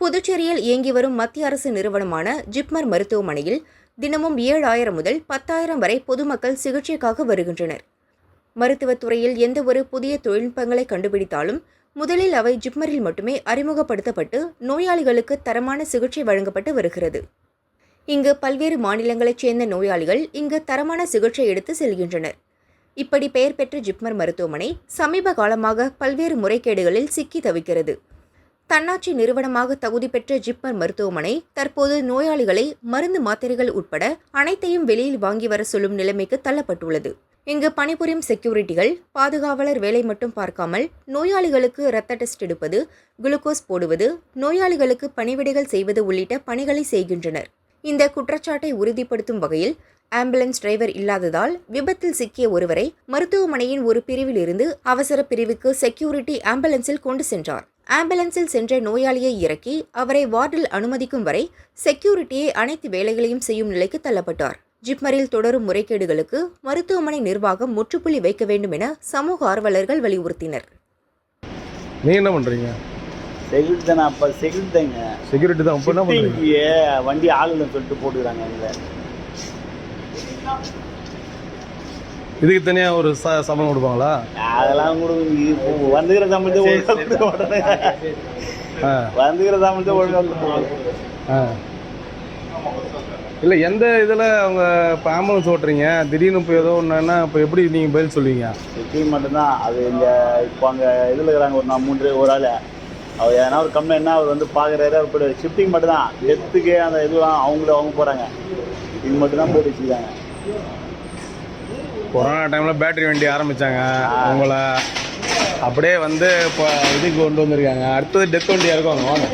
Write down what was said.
புதுச்சேரியில் இயங்கி வரும் மத்திய அரசு நிறுவனமான ஜிப்மர் மருத்துவமனையில் தினமும் ஏழாயிரம் முதல் பத்தாயிரம் வரை பொதுமக்கள் சிகிச்சைக்காக வருகின்றனர். மருத்துவத் துறையில் எந்தவொரு புதிய தொழில்நுட்பங்களை கண்டுபிடித்தாலும் முதலில் அவை ஜிப்மரில் மட்டுமே அறிமுகப்படுத்தப்பட்டு நோயாளிகளுக்கு தரமான சிகிச்சை வழங்கப்பட்டு வருகிறது. இங்கு பல்வேறு மாநிலங்களைச் சேர்ந்த நோயாளிகள் இங்கு தரமான சிகிச்சை எடுத்து செல்கின்றனர். இப்படி பெயர் பெற்ற ஜிப்மர் மருத்துவமனை சமீப காலமாக பல்வேறு முறைகேடுகளில் சிக்கி தவிக்கிறது. தன்னாட்சி நிறுவனமாக தகுதி பெற்ற ஜிப்மர் மருத்துவமனை தற்போது நோயாளிகளை மருந்து மாத்திரைகள் உட்பட அனைத்தையும் வெளியில் வாங்கி வர சொல்லும் நிலைமைக்கு தள்ளப்பட்டுள்ளது. இங்கு பணிபுரியும் செக்யூரிட்டிகள் பாதுகாவலர் வேலை மட்டும் பார்க்காமல் நோயாளிகளுக்கு இரத்த டெஸ்ட் எடுப்பது குளுக்கோஸ் போடுவது நோயாளிகளுக்கு பணிவிடைகள் செய்வது உள்ளிட்ட பணிகளை செய்கின்றனர். இந்த குற்றச்சாட்டை உறுதிப்படுத்தும் வகையில் ஆம்புலன்ஸ் டிரைவர் இல்லாததால் விபத்தில் சிக்கிய ஒருவரை மருத்துவமனையின் ஒரு பிரிவில் இருந்து அவசர பிரிவுக்கு செக்யூரிட்டி ஆம்புலன்ஸில் கொண்டு சென்றார். ஆம்புலன்ஸில் சென்ற நோயாளியை இறக்கி அவரை வார்டில் அனுமதிக்கும் வரை செக்யூரிட்டியே அனைத்து வேலைகளையும் செய்யும் நிலைக்கு தள்ளப்பட்டார். ஜிப்மரில் தொடரும் முறைகேடுகளுக்கு மருத்துவமனை நிர்வாகம் முற்றுப்புள்ளி வைக்க வேண்டும் என சமூக ஆர்வலர்கள் வலியுறுத்தினர். நீ என்ன பண்றீங்க? செக்யூரிட்டி தானே அப்போ செக்யூரிட்டி தாங்க. செக்யூரிட்டி தான். இப்போ என்ன பண்றீங்க? வண்டி ஆளுன்னு சொல்லிட்டு போட்டுக்கிறாங்க அதில் இதுக்கு தனியா ஒரு ச சம்பளம் கொடுப்பாங்களா? அதெல்லாம் கூட வந்துக்கிற சம்பளத்தை ஒழுங்கா கொடுக்க மாட்டாங்க ஆ. வந்துக்கிற சம்பளத்தை ஒழுங்கா கொடுக்க ஆ. இல்லை எந்த இதில் அவங்க இப்போ ஆம்புலன்ஸ் ஓட்டுறீங்க? திடீர்னு இப்போ ஏதோ ஒன்றுன்னா இப்போ எப்படி நீங்கள் பதில் சொல்லுவீங்க? செக்கிங் மட்டும்தான். அது இந்த இப்போ அங்கே இதில் இருக்கிறாங்க ஒரு நான் மூன்று ஒரு ஆள். அவர் எதனா ஒரு கம்ப்ளைண்ட்னா அவர் வந்து பார்க்குறாரு அவர் போய்ட்டு ஷிஃப்டிங் மட்டும்தான். டெத்துக்கு அந்த இதெல்லாம் அவங்கள அவங்க போகிறாங்க இது மட்டும்தான் போட்டு வச்சுருக்காங்க கொரோனா டைமில் பேட்டரி வண்டி ஆரம்பித்தாங்க அவங்கள அப்படியே வந்து இப்போ இதுக்கு கொண்டு வந்திருக்காங்க. அடுத்தது டெத் வண்டி இறக்குவாங்க வாங்க.